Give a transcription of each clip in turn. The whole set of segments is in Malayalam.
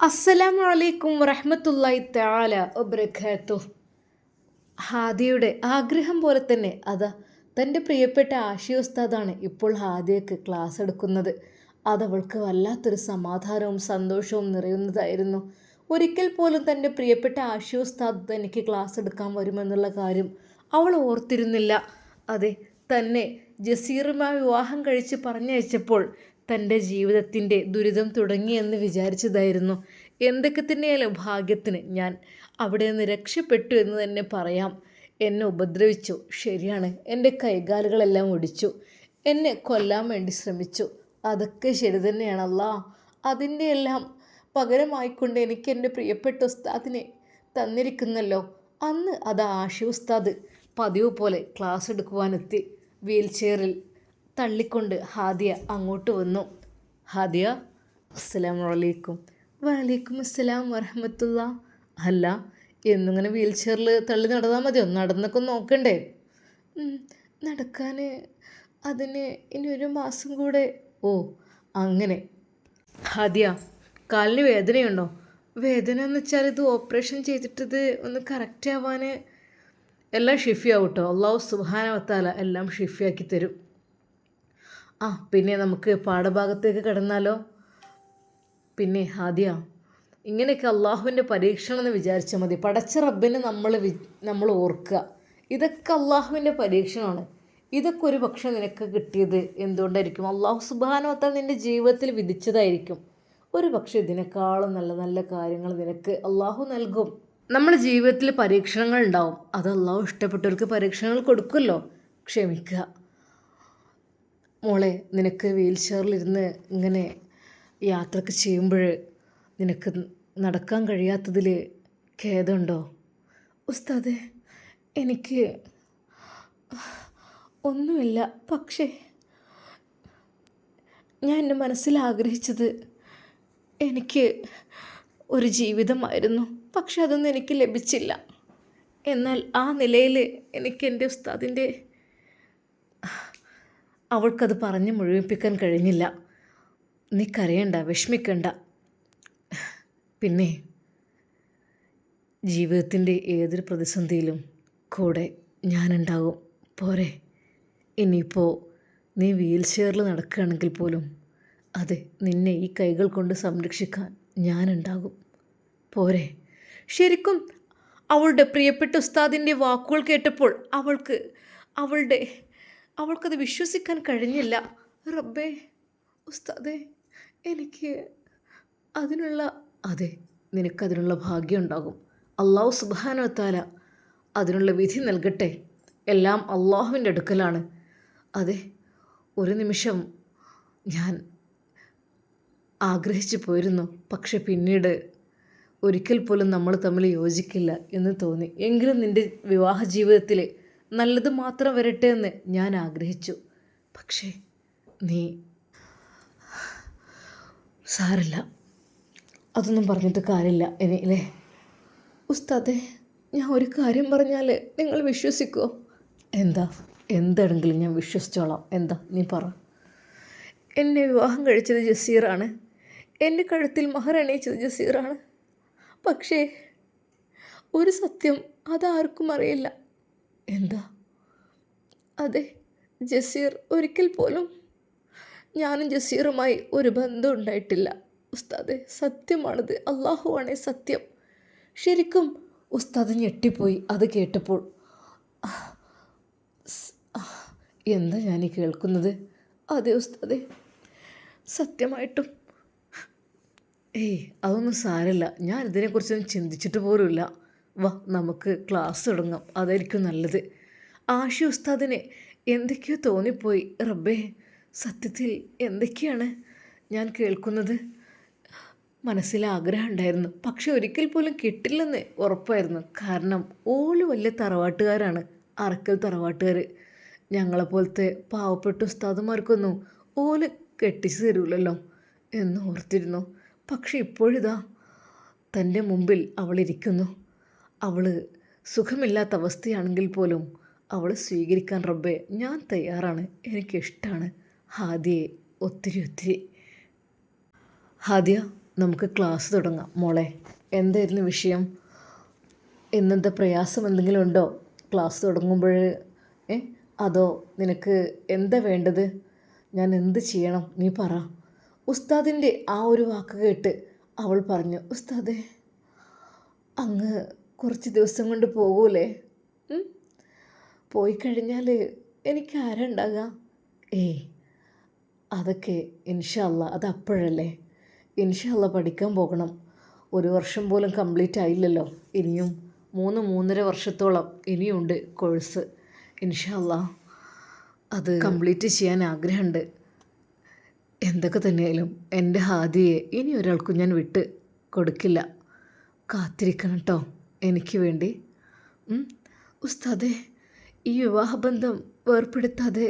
അസ്സലാമു അലൈക്കും വറഹ്മത്തുള്ളാഹി തആല വബറകാതുഹു. ഹാദിയുടെ ആഗ്രഹം പോലെ തന്നെ അതാ തന്റെ പ്രിയപ്പെട്ട ആഷി ഉസ്താദാണ് ഇപ്പോൾ ഹാദിയക്ക് ക്ലാസ് എടുക്കുന്നത്. അതവൾക്ക് വല്ലാത്തൊരു സമാധാനവും സന്തോഷവും നിറയുന്നതായിരുന്നു. ഒരിക്കൽ പോലും തന്റെ പ്രിയപ്പെട്ട ആഷി ഉസ്താദ് തനിക്ക് ക്ലാസ് എടുക്കാൻ വരുമെന്നുള്ള കാര്യം അവൾ ഓർത്തിരുന്നില്ല. അതെ തന്നെ ജസീറുമായി വിവാഹം കഴിച്ച് പറഞ്ഞയച്ചപ്പോൾ തന്റെ ജീവിതത്തിന്റെ ദുരിതം തുടങ്ങിയെന്ന് വിചാരിച്ചതായിരുന്നു. എന്തൊക്കെ തന്നെയാലും ഭാഗ്യത്തിന് ഞാൻ അവിടെ നിന്ന് രക്ഷപ്പെട്ടു എന്ന് തന്നെ പറയാം. എന്നെ ഉപദ്രവിച്ചു. ശരിയാണ്. എന്റെ കൈകാലുകളെല്ലാം ഒടിച്ചു. എന്നെ കൊല്ലാൻ വേണ്ടി ശ്രമിച്ചു. അതൊക്കെ ശരി തന്നെയാണല്ല അതിന്റെ എല്ലാം പകരമായിക്കൊണ്ട് എനിക്ക് എന്റെ പ്രിയപ്പെട്ട ഉസ്താദിനെ തന്നിരിക്കുന്നല്ലോ. അന്ന് അത് ആഷി ഉസ്താദ് പതിവ് പോലെ ക്ലാസ് എടുക്കുവാനെത്തി. വീൽ ചെയറിൽ തള്ളിക്കൊണ്ട് ഹാദിയ അങ്ങോട്ട് വന്നു. ഹാദിയ അസ്സലാം വലൈക്കും വലൈക്കും അസ്സലാം വറഹമത്തുള്ള. അല്ല എന്നിങ്ങനെ വീൽ ചെയറിൽ തള്ളി നടന്നാൽ മതിയോ? നടന്നൊക്കെ നോക്കണ്ടേ? നടക്കാൻ അതിന് ഇനി ഒരു മാസം കൂടെ. ഓ അങ്ങനെ. ഹാദിയ കാലിന് വേദനയുണ്ടോ? വേദന എന്ന് വെച്ചാൽ ഇത് ഓപ്പറേഷൻ ചെയ്തിട്ടത് ഒന്ന് കറക്റ്റ് ആവാൻ എല്ലാം ഷിഫിയാവും കേട്ടോ അള്ളാഹു സുഹാനവത്താല എല്ലാം ഷിഫിയാക്കി തരും. ആ പിന്നെ നമുക്ക് പാഠഭാഗത്തേക്ക് കിടന്നാലോ? പിന്നെ ഹാദിയ ഇങ്ങനെയൊക്കെ അള്ളാഹുവിന്റെ പരീക്ഷണം എന്ന് വിചാരിച്ചാൽ മതി. പടച്ച റബ്ബിനെ നമ്മൾ വി നമ്മൾ ഓർക്കുക. ഇതൊക്കെ അള്ളാഹുവിന്റെ പരീക്ഷണമാണ്. ഇതൊക്കെ ഒരു പക്ഷേ നിനക്ക് കിട്ടിയത് എന്തുകൊണ്ടായിരിക്കും? അള്ളാഹു സുബാനോത്താൽ നിന്റെ ജീവിതത്തിൽ വിധിച്ചതായിരിക്കും. ഒരു പക്ഷേ ഇതിനേക്കാളും നല്ല നല്ല കാര്യങ്ങൾ നിനക്ക് അള്ളാഹു നൽകും. നമ്മുടെ ജീവിതത്തിൽ പരീക്ഷണങ്ങൾ ഉണ്ടാവും. അത് അള്ളാഹു ഇഷ്ടപ്പെട്ടവർക്ക് പരീക്ഷണങ്ങൾ കൊടുക്കുമല്ലോ. ക്ഷമിക്കുക. മോളെ നിനക്ക് വീൽ ചെയറിലിരുന്ന് ഇങ്ങനെ യാത്രയ്ക്ക് ചെയ്യുമ്പോൾ നിനക്ക് നടക്കാൻ കഴിയാത്തതിൽ ഖേദമുണ്ടോ? ഉസ്താദെ എനിക്ക് ഒന്നുമില്ല. പക്ഷേ ഞാൻ എന്റെ മനസ്സിൽ ആഗ്രഹിച്ചത് എനിക്ക് ഒരു ജീവിതമായിരുന്നു. പക്ഷെ അതൊന്നും എനിക്ക് ലഭിച്ചില്ല. എന്നാൽ ആ നിലയിൽ എനിക്ക് എന്റെ ഉസ്താദിന്റെ അവൾക്കത് പറഞ്ഞ് മുഴുവിപ്പിക്കാൻ കഴിഞ്ഞില്ല. നീ കരയണ്ട വിഷമിക്കണ്ട. പിന്നെ ജീവിതത്തിന്റെ ഏതൊരു പ്രതിസന്ധിയിലും കൂടെ ഞാനുണ്ടാകും പോരെ. ഇനിയിപ്പോൾ നീ വീൽ ചെയറിൽ നടക്കുകയാണെങ്കിൽ പോലും അതെ നിന്നെ ഈ കൈകൾ കൊണ്ട് സംരക്ഷിക്കാൻ ഞാനുണ്ടാകും. പോരെ. ശരിക്കും അവളുടെ പ്രിയപ്പെട്ട ഉസ്താദിന്റെ വാക്കുകൾ കേട്ടപ്പോൾ അവൾക്ക് അവളുടെ അവൾക്കത് വിശ്വസിക്കാൻ കഴിഞ്ഞില്ല. റബ്ബേ ഉസ്താദേ എനിക്ക് അതിനുള്ള അതെ നിനക്കതിനുള്ള ഭാഗ്യം ഉണ്ടാകും. അള്ളാഹു സുബാനോത്താല അതിനുള്ള വിധി നൽകട്ടെ. എല്ലാം അള്ളാഹുവിന്റെ അടുക്കലാണ്. അതെ ഒരു നിമിഷം ഞാൻ ആഗ്രഹിച്ചു പോയിരുന്നു. പക്ഷെ പിന്നീട് ഒരിക്കൽ പോലും നമ്മൾ തമ്മിൽ യോജിക്കില്ല എന്ന് തോന്നി. എങ്കിലും നിന്റെ വിവാഹ ജീവിതത്തിൽ നല്ലത് മാത്രം വരട്ടെ എന്ന് ഞാൻ ആഗ്രഹിച്ചു. പക്ഷേ നീ സാറില്ല അതൊന്നും പറഞ്ഞിട്ട് കാര്യമില്ല ഇനി അല്ലേ ഉസ്താദെ ഞാൻ ഒരു കാര്യം പറഞ്ഞാൽ നിങ്ങൾ വിശ്വസിക്കുമോ എന്താ? എന്താണെങ്കിലും ഞാൻ വിശ്വസിച്ചോളാം. എന്താ? നീ പറ. എന്നെ വിവാഹം കഴിച്ചത് ജസീറാണ്. എന്റെ കഴുത്തിൽ മഹർ അണിയിച്ചത് ജസീറാണ്. പക്ഷേ ഒരു സത്യം അതാർക്കും അറിയില്ല. എന്താ? അതെ ജസീർ ഒരിക്കൽ പോലും ഞാനും ജസീറുമായി ഒരു ബന്ധം ഉണ്ടായിട്ടില്ല. ഉസ്താദെ സത്യമാണത്. അള്ളാഹുവാണേ സത്യം. ശരിക്കും ഉസ്താദ് ഞെട്ടിപ്പോയി അത് കേട്ടപ്പോൾ. എന്താ ഞാൻ കേൾക്കുന്നത്? അതെ ഉസ്താദെ സത്യമായിട്ടും. ഏയ് അതൊന്നും സാരമില്ല. ഞാൻ ഇതിനെക്കുറിച്ചൊന്നും ചിന്തിച്ചിട്ട് പോലുമില്ല. വാ നമുക്ക് ക്ലാസ് തുടങ്ങാം. അതായിരിക്കും നല്ലത്. ആഷി ഉസ്താദിന് എന്തൊക്കെയോ തോന്നിപ്പോയി. റബ്ബേ സത്യത്തിൽ എന്തൊക്കെയാണ് ഞാൻ കേൾക്കുന്നത്? മനസ്സിൽ ആഗ്രഹം ഉണ്ടായിരുന്നു. പക്ഷെ ഒരിക്കൽ പോലും കിട്ടില്ലെന്ന് ഉറപ്പായിരുന്നു. കാരണം ഓൽ വലിയ തറവാട്ടുകാരാണ്. അറക്കൽ തറവാട്ടുകാർ ഞങ്ങളെപ്പോലത്തെ പാവപ്പെട്ട ഉസ്താദുമാർക്കൊന്നും ഓൽ കെട്ടിച്ചു തരൂലല്ലോ എന്ന് ഓർത്തിരുന്നു. പക്ഷെ ഇപ്പോഴിതാ തന്റെ മുമ്പിൽ അവളിരിക്കുന്നു. അവൾ സുഖമില്ലാത്ത അവസ്ഥയാണെങ്കിൽ പോലും അവൾ സ്വീകരിക്കാൻ റബ്ബെ ഞാൻ തയ്യാറാണ്. എനിക്കിഷ്ടമാണ് ഹാദിയെ ഒത്തിരി ഒത്തിരി. ഹാദിയ നമുക്ക് ക്ലാസ് തുടങ്ങാം മോളെ. എന്തായിരുന്നു വിഷയം? ഇന്നത്തെ പ്രയാസം എന്തെങ്കിലും ഉണ്ടോ? ക്ലാസ് തുടങ്ങുമ്പോൾ ഏ അതോ നിനക്ക് എന്താ വേണ്ടത്? ഞാൻ എന്ത് ചെയ്യണം? നീ പറ. ഉസ്താദിന്റെ ആ ഒരു വാക്ക് കേട്ട് അവൾ പറഞ്ഞു ഉസ്താദേ അങ്ങ് കുറച്ച് ദിവസം കൊണ്ട് പോകൂലേ? പോയി കഴിഞ്ഞാൽ എനിക്ക് ആരുണ്ടാകുക ഏ ഏയ് അതൊക്കെ ഇൻഷല്ല അത് അപ്പോഴല്ലേ? ഇൻഷല്ല പഠിക്കാൻ പോകണം. ഒരു വർഷം പോലും കംപ്ലീറ്റ് ആയില്ലല്ലോ. ഇനിയും മൂന്ന് മൂന്നര വർഷത്തോളം ഇനിയുണ്ട് കോഴ്സ്. ഇൻഷല്ല അത് കംപ്ലീറ്റ് ചെയ്യാൻ ആഗ്രഹമുണ്ട്. എന്തൊക്കെ തന്നെയാലും എന്റെ ഹാദിയെ ഇനി ഒരാൾക്കും ഞാൻ വിട്ട് കൊടുക്കില്ല. കാത്തിരിക്കണം കേട്ടോ. എനിക്ക് വേണ്ടി. ഉസ്താദെ ഈ വിവാഹബന്ധം വേർപ്പെടുത്താതെ.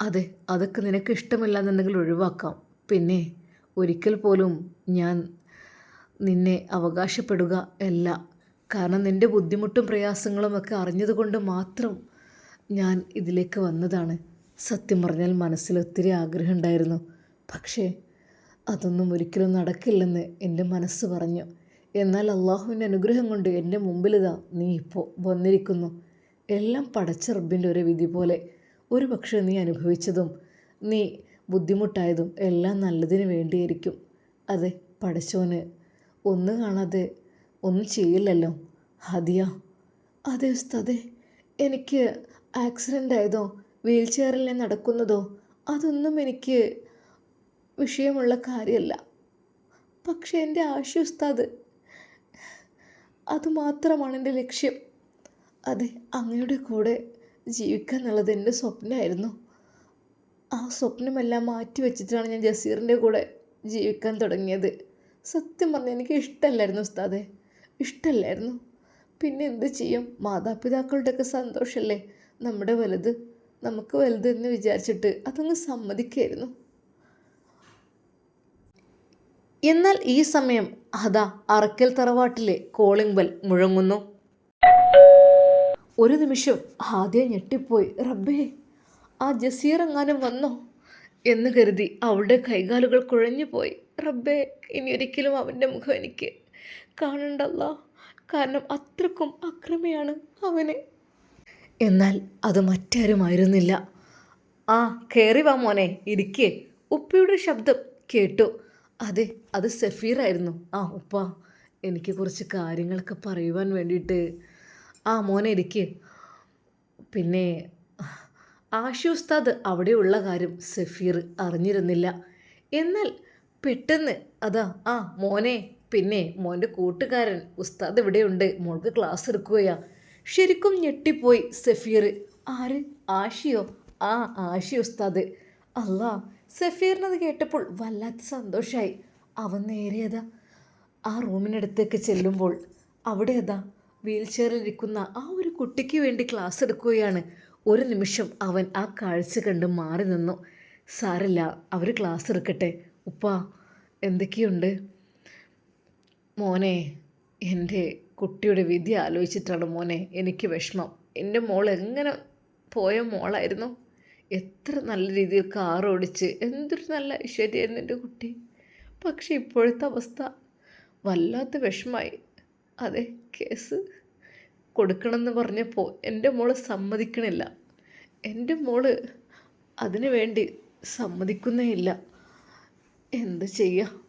അതെ അതൊക്കെ നിനക്ക് ഇഷ്ടമില്ലാന്നുണ്ടെങ്കിൽ ഒഴിവാക്കാം. പിന്നെ ഒരിക്കൽ പോലും ഞാൻ നിന്നെ അവകാശപ്പെടുക അല്ല. കാരണം നിന്റെ ബുദ്ധിമുട്ടും പ്രയാസങ്ങളും ഒക്കെ അറിഞ്ഞതുകൊണ്ട് മാത്രം ഞാൻ ഇതിലേക്ക് വന്നതാണ്. സത്യം പറഞ്ഞാൽ മനസ്സിൽ ഒത്തിരി ആഗ്രഹമുണ്ടായിരുന്നു പക്ഷേ അതൊന്നും ഒരിക്കലും നടക്കില്ലെന്ന് എന്റെ മനസ്സ് പറഞ്ഞു. എന്നാൽ അള്ളാഹുവിന്റെ അനുഗ്രഹം കൊണ്ട് എന്റെ മുമ്പിലിതാ നീ ഇപ്പോൾ വന്നിരിക്കുന്നു. എല്ലാം പടച്ച റബ്ബിന്റെ ഒരു വിധി പോലെ. ഒരു പക്ഷേ നീ അനുഭവിച്ചതും നീ ബുദ്ധിമുട്ടായതും എല്ലാം നല്ലതിന് വേണ്ടിയായിരിക്കും. അതെ പടച്ചോന് ഒന്ന് കാണാതെ ഒന്നും ചെയ്യില്ലല്ലോ? ഹദിയ അതെ ഉസ്താദേ എനിക്ക് ആക്സിഡന്റ് ആയതോ? വീൽ ചെയറിൽ ഞാൻ നടക്കുന്നതോ? അതൊന്നും എനിക്ക് വിഷയമുള്ള കാര്യമല്ല. പക്ഷേ എന്റെ ആശയ ഉസ്താദ് അതുമാത്രമാണ് എന്റെ ലക്ഷ്യം. അതെ അങ്ങയുടെ കൂടെ ജീവിക്കുക എന്നുള്ളത് എന്റെ സ്വപ്നമായിരുന്നു. ആ സ്വപ്നമെല്ലാം മാറ്റി വെച്ചിട്ടാണ് ഞാൻ ജസീറിന്റെ കൂടെ ജീവിക്കാൻ തുടങ്ങിയത്. സത്യം പറഞ്ഞാൽ എനിക്ക് ഇഷ്ടമല്ലായിരുന്നു ഉസ്താദെ. ഇഷ്ടമല്ലായിരുന്നു. പിന്നെ എന്ത് ചെയ്യും? മാതാപിതാക്കളുടെയൊക്കെ സന്തോഷമല്ലേ? നമ്മുടെ വലുത് നമുക്ക് വലുത് എന്ന് വിചാരിച്ചിട്ട് അതങ്ങ് സമ്മതിക്കായിരുന്നു എന്നാൽ ഈ സമയം അതാ അറക്കൽ തറവാട്ടിലെ കോളിംഗ് ബെൽ മുഴങ്ങുന്നു. ഒരു നിമിഷം ആദ്യം ഞെട്ടിപ്പോയി. റബ്ബേ ആ ജസീർ എങ്ങാനും വന്നോ? എന്ന് കരുതി അവളുടെ കൈകാലുകൾ കുഴഞ്ഞു പോയി. റബ്ബേ ഇനി ഒരിക്കലും അവന്റെ മുഖം എനിക്ക് കാണണ്ടല്ല. കാരണം അത്രക്കും അക്രമിയാണ് അവന്. എന്നാൽ അത് മറ്റാരുമായിരുന്നില്ല. ആ കയറി വാ മോനെ ഇരിക്കേ. ഉപ്പയുടെ ശബ്ദം കേട്ടു. അതെ അത് സഫീറായിരുന്നു. ആ ഉപ്പ എനിക്ക് കുറച്ച് കാര്യങ്ങളൊക്കെ പറയുവാൻ വേണ്ടിയിട്ട്. ആ മോനെ ഇരിക്ക്. പിന്നെ ആഷി ഉസ്താദ് അവിടെയുള്ള കാര്യം സഫീർ അറിഞ്ഞിരുന്നില്ല. എന്നാൽ പെട്ടെന്ന് അതാ ആ മോനെ പിന്നെ മോന്റെ കൂട്ടുകാരൻ ഉസ്താദ് ഇവിടെയുണ്ട്. മോൾക്ക് ക്ലാസ് എടുക്കുകയാ. ശരിക്കും ഞെട്ടിപ്പോയി സഫീർ. ആര്? ആഷിയോ ആ ആഷി ഉസ്താദ്. അല്ലാ സഫീറിനത് കേട്ടപ്പോൾ വല്ലാത്ത സന്തോഷമായി അവൻ നേരെയതാ ആ റൂമിനടുത്തേക്ക് ചെല്ലുമ്പോൾ അവിടെ അതാ വീൽ ചെയറിലിരിക്കുന്ന ആ ഒരു കുട്ടിക്ക് വേണ്ടി ക്ലാസ് എടുക്കുകയാണ്. ഒരു നിമിഷം അവൻ ആ കാഴ്ച കണ്ട് മാറി നിന്നു. സാറില്ല അവർ ക്ലാസ് എടുക്കട്ടെ. ഉപ്പ എന്തൊക്കെയുണ്ട്? മോനെ എന്റെ കുട്ടിയുടെ വിധി ആലോചിച്ചിട്ടാണ് മോനെ എനിക്ക് വിഷമം. എന്റെ മോൾ എങ്ങനെ പോയ മോളായിരുന്നു? എത്ര നല്ല രീതിയിൽ കാർ ഓടിച്ച് എന്തൊരു നല്ല ഐശ്വര്യമായിരുന്നു എന്റെ കുട്ടി. പക്ഷെ ഇപ്പോഴത്തെ അവസ്ഥ വല്ലാത്ത വിഷമായി. അതെ കേസ് കൊടുക്കണമെന്ന് പറഞ്ഞപ്പോൾ എന്റെ മോൾ സമ്മതിക്കണില്ല. എന്റെ മോൾ അതിനു വേണ്ടി സമ്മതിക്കുന്നേ ഇല്ല. എന്ത് ചെയ്യാം?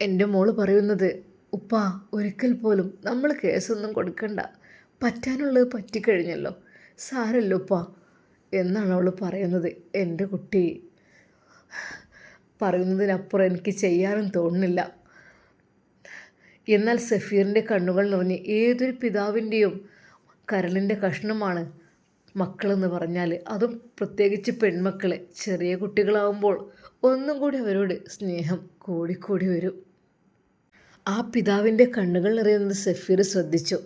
എന്റെ മോൾ പറയുന്നത് ഉപ്പ ഒരിക്കൽ പോലും നമ്മൾ കേസൊന്നും കൊടുക്കണ്ട. പറ്റാനുള്ളത് പറ്റിക്കഴിഞ്ഞല്ലോ. സാരല്ലോ ഉപ്പ. എന്നാണ് അവൾ പറയുന്നത്. എന്റെ കുട്ടി പറയുന്നതിനപ്പുറം എനിക്ക് ചെയ്യാനും തോന്നുന്നില്ല. എന്നാൽ സഫീറിന്റെ കണ്ണുകൾ നിറഞ്ഞ് ഏതൊരു പിതാവിന്റെയും കരളിന്റെ കഷ്ണമാണ് മക്കളെന്ന് പറഞ്ഞാൽ അതും പ്രത്യേകിച്ച് പെൺമക്കളെ. ചെറിയ കുട്ടികളാവുമ്പോൾ ഒന്നും കൂടി അവരോട് സ്നേഹം കൂടിക്കൂടി വരും. ആ പിതാവിന്റെ കണ്ണുകൾ നിറയുന്നത് സഫീർ ശ്രദ്ധിച്ചു.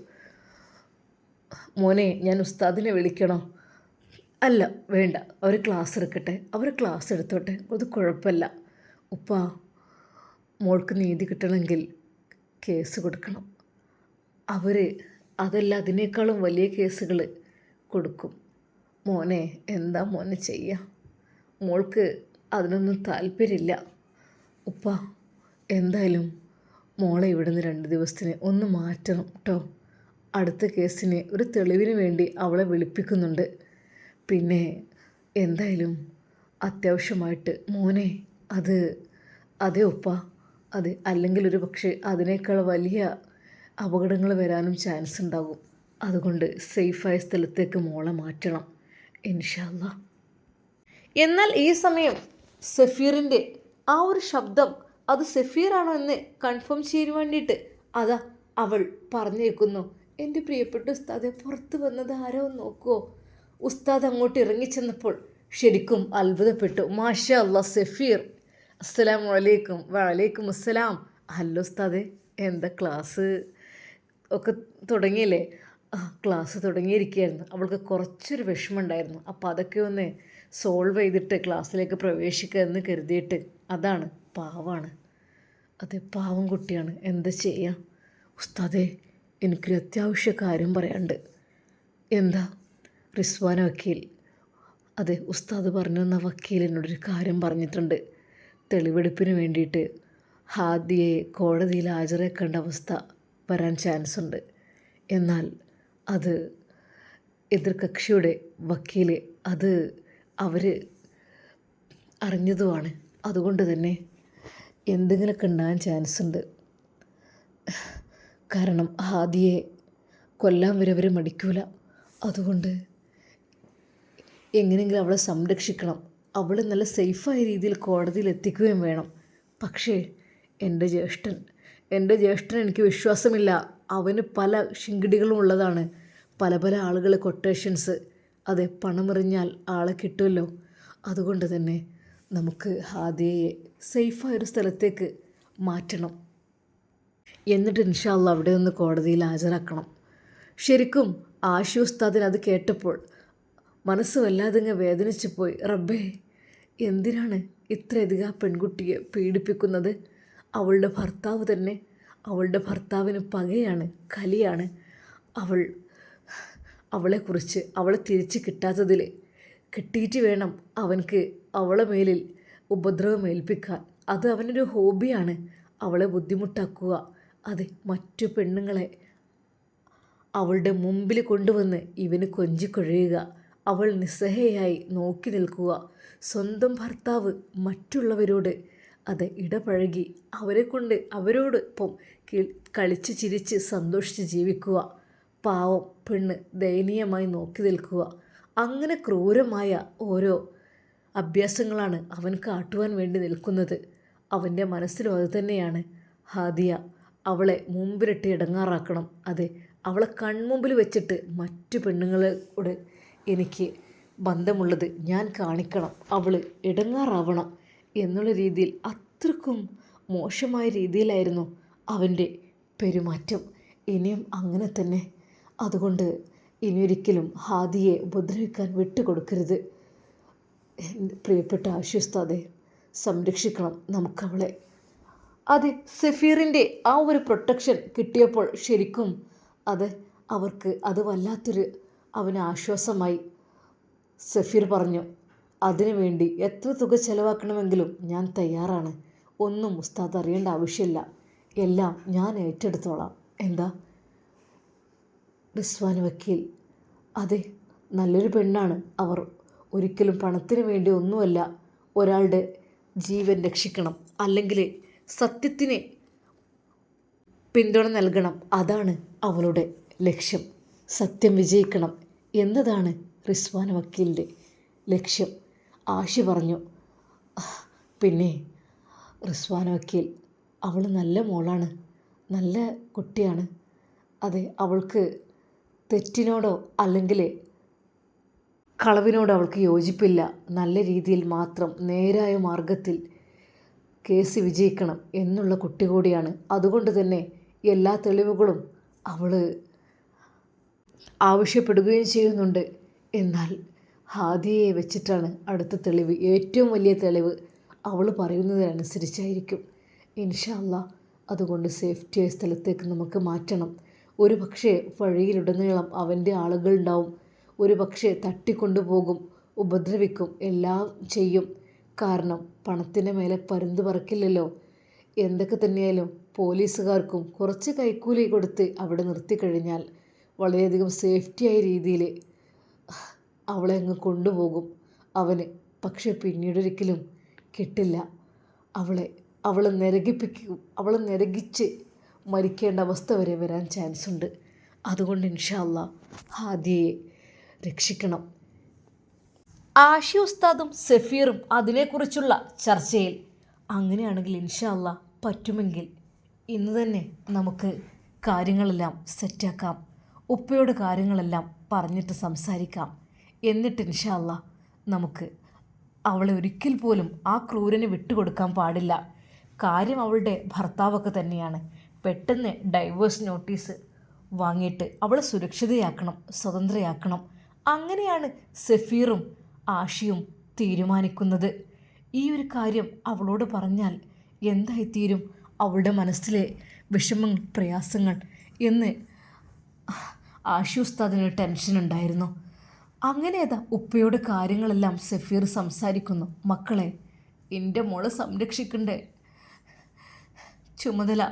മോനെ ഞാൻ ഉസ്താദിനെ വിളിക്കണോ? അല്ല വേണ്ട. അവർ ക്ലാസ് എടുക്കട്ടെ. അവർ ക്ലാസ് എടുത്തോട്ടെ. അത് കുഴപ്പമില്ല. ഉപ്പ മോൾക്ക് നീതി കിട്ടണമെങ്കിൽ കേസ് കൊടുക്കണം. അവർ അതല്ല അതിനേക്കാളും വലിയ കേസുകൾ കൊടുക്കും. മോനെ എന്താ മോനെ ചെയ്യുക മോൾക്ക് അതിനൊന്നും താല്പര്യമില്ല. ഉപ്പ എന്തായാലും മോളെ ഇവിടുന്ന് രണ്ട് ദിവസത്തിന് ഒന്ന് മാറ്റണം കേട്ടോ അടുത്ത കേസിന് ഒരു തെളിവിന് വേണ്ടി അവളെ വിളിപ്പിക്കുന്നുണ്ട്. പിന്നെ എന്തായാലും അത്യാവശ്യമായിട്ട് മോനെ അത് അതെ ഒപ്പ അതെ അല്ലെങ്കിൽ ഒരു പക്ഷേ അതിനേക്കാൾ വലിയ അപകടങ്ങൾ വരാനും ചാൻസ് ഉണ്ടാകും. അതുകൊണ്ട് സേഫായ സ്ഥലത്തേക്ക് മോളെ മാറ്റണം ഇൻഷല്ല എന്നാൽ ഈ സമയം സഫീറിന്റെ ആ ഒരു ശബ്ദം അത് സഫീറാണോ എന്ന് കൺഫേം ചെയ്യാൻ വേണ്ടിയിട്ട് അതാ അവൾ പറഞ്ഞേക്കുന്നു. എന്റെ പ്രിയപ്പെട്ട ഉസ്താദെ പുറത്ത് വന്നത് ആരോ? നോക്കുമോ ഉസ്താദ് അങ്ങോട്ട് ഇറങ്ങിച്ചെന്നപ്പോൾ ശരിക്കും അത്ഭുതപ്പെട്ടു. മാഷ അല്ല സഫീർ. അസ്സലാം വലൈക്കും വലൈക്കും അസ്സലാം. ഹലോ ഉസ്താദെ എന്താ ക്ലാസ്? ഒക്കെ തുടങ്ങിയില്ലേ? ക്ലാസ് തുടങ്ങിയിരിക്കുകയായിരുന്നു. അവൾക്ക് കുറച്ചൊരു വിഷമമുണ്ടായിരുന്നു. അപ്പോൾ അതൊക്കെ ഒന്ന് സോൾവ് ചെയ്തിട്ട് ക്ലാസ്സിലേക്ക് പ്രവേശിക്കുക എന്ന് കരുതിയിട്ട് അതാണ് പാവാണ്. അതെ പാവം കുട്ടിയാണ്. എന്താ ചെയ്യുക ഉസ്താദേ എനിക്കൊരു അത്യാവശ്യ കാര്യം പറയാണ്ട് എന്താ? റിസ്വാന വക്കീൽ. അതെ ഉസ്താദ് പറഞ്ഞു തന്ന വക്കീൽ എന്നോടൊരു കാര്യം പറഞ്ഞിട്ടുണ്ട്. തെളിവെടുപ്പിന് വേണ്ടിയിട്ട് ഹാദിയെ കോടതിയിൽ ഹാജരാക്കേണ്ട അവസ്ഥ വരാൻ ചാൻസ് ഉണ്ട് എന്നാൽ അത് എതിർകക്ഷിയുടെ വക്കീൽ അത് അവർ അറിഞ്ഞതുമാണ്. അതുകൊണ്ട് തന്നെ എന്തെങ്കിലുമൊക്കെ ഉണ്ടാകാൻ ചാൻസ് ഉണ്ട് കാരണം ഹാദിയെ കൊല്ലാൻ വരെ അവർ മടിക്കൂല. അതുകൊണ്ട് എങ്ങനെയെങ്കിലും അവളെ സംരക്ഷിക്കണം. അവളെ നല്ല സേഫായ രീതിയിൽ കോടതിയിൽ എത്തിക്കുകയും വേണം. പക്ഷേ എന്റെ ജ്യേഷ്ഠൻ എന്റെ ജ്യേഷ്ഠൻ എനിക്ക് വിശ്വാസമില്ല. അവന് പല ശിങ്കിടികളും ഉള്ളതാണ്. പല പല ആളുകൾ കൊട്ടേഷൻസ്. അതെ പണമെറിഞ്ഞാൽ ആളെ കിട്ടുമല്ലോ. അതുകൊണ്ട് തന്നെ നമുക്ക് ഹാദിയയെ സേഫായൊരു സ്ഥലത്തേക്ക് മാറ്റണം. എന്നിട്ട് ഇൻഷാല്ല അവിടെ നിന്ന് കോടതിയിൽ ഹാജരാക്കണം. ശരിക്കും ആശു ഉസ്താദിന് അത് കേട്ടപ്പോൾ മനസ്സ് വല്ലാതെങ്ങ് വേദനിച്ചു പോയി. റബ്ബേ എന്തിനാണ് ഇത്രയധികം ആ പെൺകുട്ടിയെ പീഡിപ്പിക്കുന്നത്? അവളുടെ ഭർത്താവ് തന്നെ അവളുടെ ഭർത്താവിന് പകയാണ് കലിയാണ്. അവൾ അവളെക്കുറിച്ച് അവളെ തിരിച്ച് കിട്ടാത്തതിൽ കിട്ടിയിട്ട് വേണം അവൻക്ക് അവളെ മേലിൽ ഉപദ്രവം ഏൽപ്പിക്കാൻ. അത് അവനൊരു ഹോബിയാണ്. അവളെ ബുദ്ധിമുട്ടാക്കുക. അത് മറ്റു പെണ്ണുങ്ങളെ അവളുടെ മുമ്പിൽ കൊണ്ടുവന്ന് ഇവന് കൊഞ്ചിക്കൊഴയുക അവൾ നിസ്സഹയായി നോക്കി നിൽക്കുക. സ്വന്തം ഭർത്താവ് മറ്റുള്ളവരോട് അത് ഇടപഴകി അവരെ കൊണ്ട് അവരോടൊപ്പം കളിച്ച് ചിരിച്ച് സന്തോഷിച്ച് ജീവിക്കുക. പാവം പെണ്ണ് ദയനീയമായി നോക്കി നിൽക്കുക. അങ്ങനെ ക്രൂരമായ ഓരോ അഭ്യാസങ്ങളാണ് അവൻ കാട്ടുവാൻ വേണ്ടി നിൽക്കുന്നത്. അവന്റെ മനസ്സിലും അതുതന്നെയാണ് ഹാദിയ അവളെ മുമ്പിലിട്ട് ഇടങ്ങാറാക്കണം. അതെ അവളെ കൺമുമ്പിൽ വെച്ചിട്ട് മറ്റു പെണ്ണുങ്ങളോട് എനിക്ക് ബന്ധമുള്ളത് ഞാൻ കാണിക്കണം അവൾ ഇടങ്ങാറാവണം എന്നുള്ള രീതിയിൽ അത്രക്കും മോശമായ രീതിയിലായിരുന്നു അവന്റെ പെരുമാറ്റം. ഇനിയും അങ്ങനെ തന്നെ. അതുകൊണ്ട് ഇനിയൊരിക്കലും ഹാദിയെ ഉപദ്രവിക്കാൻ വിട്ടുകൊടുക്കരുത്. പ്രിയപ്പെട്ട ആശ്വസ്താതെ സംരക്ഷിക്കണം നമുക്കവളെ. അതെ സഫീറിന്റെ ആ ഒരു പ്രൊട്ടക്ഷൻ കിട്ടിയപ്പോൾ ശരിക്കും അത് അവർക്ക് അത് വല്ലാത്തൊരു അവന് ആശ്വാസമായി. സഫീർ പറഞ്ഞു അതിനുവേണ്ടി എത്ര തുക ചെലവാക്കണമെങ്കിലും ഞാൻ തയ്യാറാണ്. ഒന്നും ഉസ്താദ് അറിയേണ്ട ആവശ്യമില്ല. എല്ലാം ഞാൻ ഏറ്റെടുത്തോളാം. എന്താ? റിസ്വാൻ വക്കീൽ അതെ നല്ലൊരു പെണ്ണാണ് അവർ. ഒരിക്കലും പണത്തിന് വേണ്ടി ഒന്നുമല്ല. ഒരാളുടെ ജീവൻ രക്ഷിക്കണം. അല്ലെങ്കിൽ സത്യത്തിന് പിന്തുണ നൽകണം. അതാണ് അവളുടെ ലക്ഷ്യം. സത്യം വിജയിക്കണം എന്നതാണ് റിസ്വാൻ വക്കീലിന്റെ ലക്ഷ്യം. ആശി പറഞ്ഞു പിന്നെ റിസ്വാൻ വക്കീൽ അവൾ നല്ല മോളാണ് നല്ല കുട്ടിയാണ്. അതെ അവൾക്ക് തെറ്റിനോടോ അല്ലെങ്കിൽ കളവിനോട് അവൾക്ക് യോജിപ്പില്ല. നല്ല രീതിയിൽ മാത്രം നേരായ മാർഗത്തിൽ കേസ് വിജയിക്കണം എന്നുള്ള കുട്ടി കൂടിയാണ്. അതുകൊണ്ട് തന്നെ എല്ലാ തെളിവുകളും അവൾ ആവശ്യപ്പെടുകയും ചെയ്യുന്നുണ്ട്. എന്നാൽ ഹാദിയെ വെച്ചിട്ടാണ് അടുത്ത തെളിവ് ഏറ്റവും വലിയ തെളിവ് അവൾ പറയുന്നതിനനുസരിച്ചായിരിക്കും. ഇൻഷല്ല അതുകൊണ്ട് സേഫ്റ്റിയായ സ്ഥലത്തേക്ക് നമുക്ക് മാറ്റണം. ഒരു പക്ഷേ വഴിയിലുടനീളം അവന്റെ ആളുകളുണ്ടാവും. ഒരു പക്ഷേ തട്ടിക്കൊണ്ടുപോകും ഉപദ്രവിക്കും എല്ലാം ചെയ്യും. കാരണം പണത്തിന്റെ മേലെ പരുന്ത് പറക്കില്ലല്ലോ. എന്തൊക്കെ തന്നെയായാലും പോലീസുകാർക്കും കുറച്ച് കൈക്കൂലി കൊടുത്ത് അവിടെ നിർത്തിക്കഴിഞ്ഞാൽ വളരെയധികം സേഫ്റ്റിയായ രീതിയിൽ അവളെ അങ്ങ് കൊണ്ടുപോകും. അവന് പക്ഷെ പിന്നീടൊരിക്കലും കിട്ടില്ല. അവളെ അവളെ നിരകിപ്പിക്കും അവളെ നിരകിച്ച് മരിക്കേണ്ട അവസ്ഥ വരെ വരാൻ ചാൻസ് ഉണ്ട് അതുകൊണ്ട് ഇൻഷാല്ല ഹാദിയെ രക്ഷിക്കണം. ആഷി ഉസ്താദും സഫീറും അതിനെക്കുറിച്ചുള്ള ചർച്ചയിൽ അങ്ങനെയാണെങ്കിൽ ഇൻഷാല്ല പറ്റുമെങ്കിൽ ഇന്ന് തന്നെ നമുക്ക് കാര്യങ്ങളെല്ലാം സെറ്റാക്കാം ഉപ്പയോട് കാര്യങ്ങളെല്ലാം പറഞ്ഞിട്ട് സംസാരിക്കാം. എന്നിട്ട് ഇൻഷാല്ല നമുക്ക് അവളെ ഒരിക്കൽ പോലും ആ ക്രൂരന് വിട്ടുകൊടുക്കാൻ പാടില്ല. കാര്യം അവളുടെ ഭർത്താവൊക്കെ തന്നെയാണ്. പെട്ടെന്ന് ഡൈവേഴ്സ് നോട്ടീസ് വാങ്ങിയിട്ട് അവളെ സുരക്ഷിതയാക്കണം സ്വതന്ത്രയാക്കണം. അങ്ങനെയാണ് സഫീറും ആഷിയും തീരുമാനിക്കുന്നത്. ഈ ഒരു കാര്യം അവളോട് പറഞ്ഞാൽ എന്തായിത്തീരും അവളുടെ മനസ്സിലെ വിഷമങ്ങൾ പ്രയാസങ്ങൾ എന്ന് ആഷി ഉസ്താദിന് ടെൻഷൻ ഉണ്ടായിരുന്നു. അങ്ങനെ അതാ ഉപ്പയോട് കാര്യങ്ങളെല്ലാം സഫീർ സംസാരിക്കുന്നു. മക്കളെ എന്റെ മോളെ സംരക്ഷിക്കണ്ടേ? ചുമതല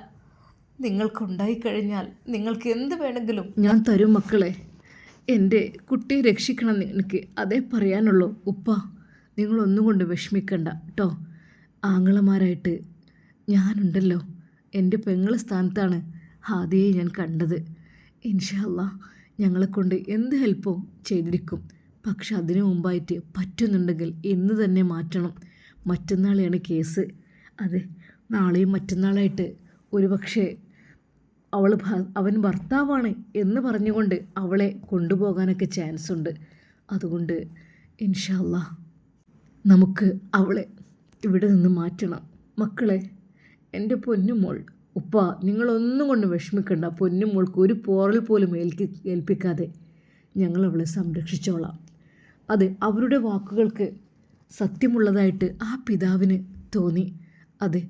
നിങ്ങൾക്കുണ്ടായിക്കഴിഞ്ഞാൽ നിങ്ങൾക്ക് എന്ത് വേണമെങ്കിലും ഞാൻ തരും മക്കളെ. എന്റെ കുട്ടിയെ രക്ഷിക്കണം എനിക്ക് അതേ പറയാനുള്ളൂ. ഉപ്പ നിങ്ങളൊന്നും കൊണ്ട് വിഷമിക്കണ്ട കേട്ടോ ആങ്ങളമാരായിട്ട് ഞാനുണ്ടല്ലോ. എന്റെ പെങ്ങളെ സ്ഥാനത്താണ് ഹാദിയെ ഞാൻ കണ്ടത്. ഇൻഷല്ല ഞങ്ങളെ കൊണ്ട് എന്ത് ഹെൽപ്പും ചെയ്തിരിക്കും. പക്ഷെ അതിനു മുമ്പായിട്ട് പറ്റുന്നുണ്ടെങ്കിൽ ഇന്ന് തന്നെ മാറ്റണം. മറ്റന്നാളെയാണ് കേസ്. അതെ നാളെയും മറ്റന്നാളായിട്ട് ഒരു പക്ഷേ അവൾ അവൻ ഭർത്താവാണ് എന്ന് പറഞ്ഞുകൊണ്ട് അവളെ കൊണ്ടുപോകാനൊക്കെ ചാൻസ് ഉണ്ട്. അതുകൊണ്ട് ഇൻഷല്ല നമുക്ക് അവളെ ഇവിടെ നിന്ന് മാറ്റണം. മക്കളെ എന്റെ പൊന്നുമോൾ ഉപ്പ നിങ്ങളൊന്നും കൊണ്ട് വിഷമിക്കണ്ട. പൊന്നും മോൾക്ക് ഒരു പോറൽ പോലും ഏൽക്കി ഏൽപ്പിക്കാതെ ഞങ്ങൾ അവളെ സംരക്ഷിച്ചോളാം. അതെ അവരുടെ വാക്കുകൾക്ക് സത്യമുള്ളതായിട്ട് ആ പിതാവിന് തോന്നി. അതെ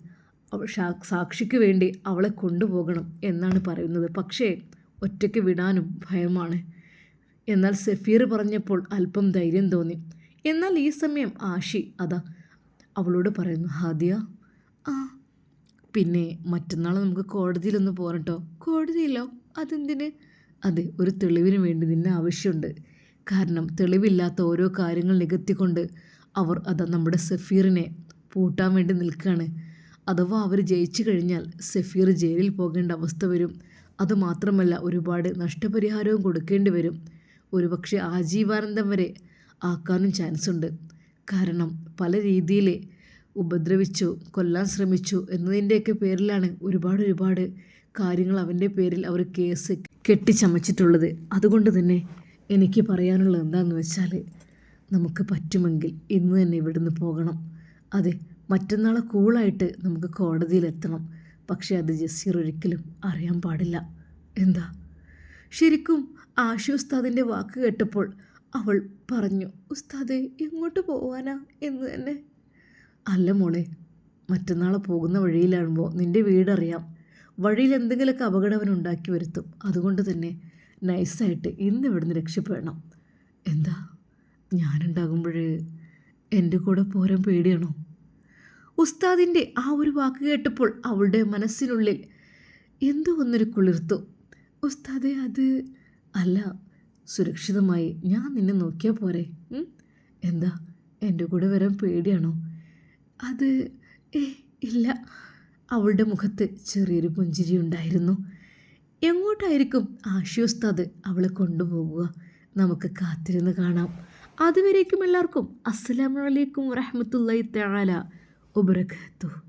അവൾ സാക്ഷിക്ക് വേണ്ടി അവളെ കൊണ്ടുപോകണം എന്നാണ് പറയുന്നത്. പക്ഷേ ഒറ്റയ്ക്ക് വിടാനും ഭയമാണ്. എന്നാൽ സഫീർ പറഞ്ഞപ്പോൾ അല്പം ധൈര്യം തോന്നി. എന്നാൽ ഈ സമയം ആഷി അതാ അവളോട് പറയുന്നു ഹാദിയ ആ പിന്നെ മറ്റന്നാൾ നമുക്ക് കോടതിയിലൊന്ന് പോരട്ടോ കോടതിയിലോ? അതെന്തിന്? അതെ ഒരു തെളിവിന് വേണ്ടി നിന്നെ ആവശ്യമുണ്ട്. കാരണം തെളിവില്ലാത്ത ഓരോ കാര്യങ്ങൾ നികത്തിക്കൊണ്ട് അവർ അത് നമ്മുടെ സഫീറിനെ പൂട്ടാൻ വേണ്ടി നിൽക്കുകയാണ് അഥവാ അവർ ജയിച്ചു കഴിഞ്ഞാൽ സഫീർ ജയിലിൽ പോകേണ്ട അവസ്ഥ വരും. അതുമാത്രമല്ല ഒരുപാട് നഷ്ടപരിഹാരവും കൊടുക്കേണ്ടി വരും. ഒരുപക്ഷെ ആജീവാനന്ദം വരെ ആക്കാനും ചാൻസ് ഉണ്ട് കാരണം പല രീതിയിൽ ഉപദ്രവിച്ചു കൊല്ലാൻ ശ്രമിച്ചു എന്നതിന്റെയൊക്കെ പേരിലാണ് ഒരുപാട് ഒരുപാട് കാര്യങ്ങൾ അവന്റെ പേരിൽ അവർ കേസ് കെട്ടിച്ചമച്ചിട്ടുള്ളത്. അതുകൊണ്ട് തന്നെ എനിക്ക് പറയാനുള്ളത് എന്താണെന്ന് വെച്ചാൽ നമുക്ക് പറ്റുമെങ്കിൽ ഇന്ന് തന്നെ ഇവിടുന്ന് പോകണം. അതെ മറ്റന്നാളെ കൂളായിട്ട് നമുക്ക് കോടതിയിലെത്തണം. പക്ഷേ അത് ജസീർ ഒരിക്കലും അറിയാൻ പാടില്ല. എന്താ? ശരിക്കും ആഷി ഉസ്താദിന്റെ വാക്ക് കേട്ടപ്പോൾ അവൾ പറഞ്ഞു ഉസ്താദെ എങ്ങോട്ട് പോവാനാ? എന്ന് തന്നെ. അല്ല മോളെ മറ്റന്നാൾ പോകുന്ന വഴിയിലാകുമ്പോൾ നിന്റെ വീടറിയാം. വഴിയിൽ എന്തെങ്കിലുമൊക്കെ അപകടം ഉണ്ടാക്കി വരുത്തും. അതുകൊണ്ട് തന്നെ നൈസായിട്ട് ഇന്ന് ഇവിടുന്ന് രക്ഷപ്പെടണം. എന്താ? ഞാനുണ്ടാകുമ്പോൾ എന്റെ കൂടെ പോരാൻ പേടിയാണോ? ഉസ്താദിന്റെ ആ ഒരു വാക്ക് കേട്ടപ്പോൾ അവളുടെ മനസ്സിനുള്ളിൽ എന്തോ ഒന്നൊരു കുളിർത്തു. ഉസ്താദെ അത് അല്ല സുരക്ഷിതമായി ഞാൻ നിന്നെ നോക്കിയാൽ പോരെ. എന്താ? എന്റെ കൂടെ വരാൻ പേടിയാണോ? അത് ഇല്ല. അവളുടെ മുഖത്ത് ചെറിയൊരു പുഞ്ചിരി ഉണ്ടായിരുന്നു. എങ്ങോട്ടായിരിക്കും ആഷി ഉസ്താദ് അവളെ കൊണ്ടുപോകുക നമുക്ക് കാത്തിരുന്ന് കാണാം. അതുവരേക്കും എല്ലാവർക്കും അസ്സലാമലൈക്കും വറഹമത്തല്ലാ വബറകാതുഹു.